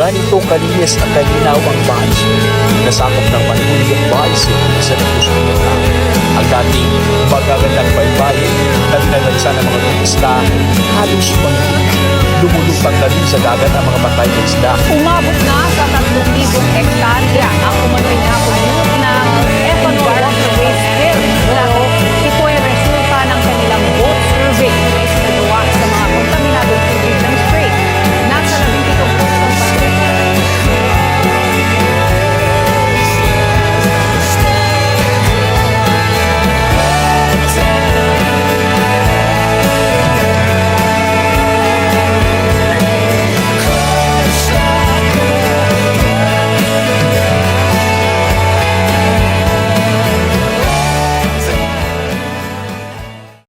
Ganito kalinis at kalinaw ang bahay Nasakop ng panhuli ang bahay sa nagpuso nila. Ang dating magagandang baybayin na dinadagsa ng mga turista halos manghuli. Lumulutang na rin sa dagat ang mga patay na isda. Umabot na